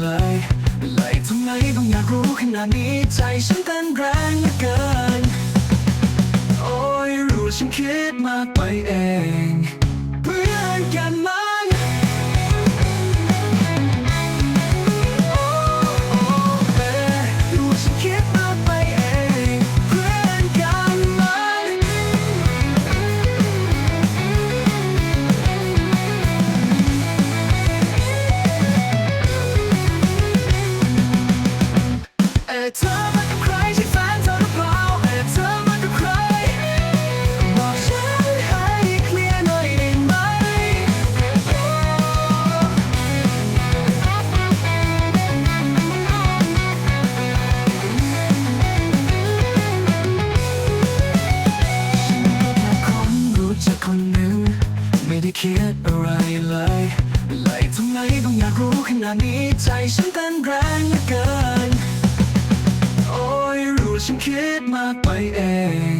เลยไเลยทำไมต้องอยากรู้ขนาดนี้ใจฉันเต้นแรงเหลือเกิน โอ้ยรู้ฉันคิดมากไปเอง เธอมากับใครใช่แฟนเธอหรือเปล่าเออเธอมากับใคร บอกฉันให้เคลียร์หน่อยได้ไหม คนรู้จักคนหนึ่งไม่ได้คิดอะไรเลยเลยทำไมต้องอยากรู้ขนาดนี้ใจฉันเต้นแรงเหลือเกิน โอ้ยรู้ฉันคิดมากไปเอง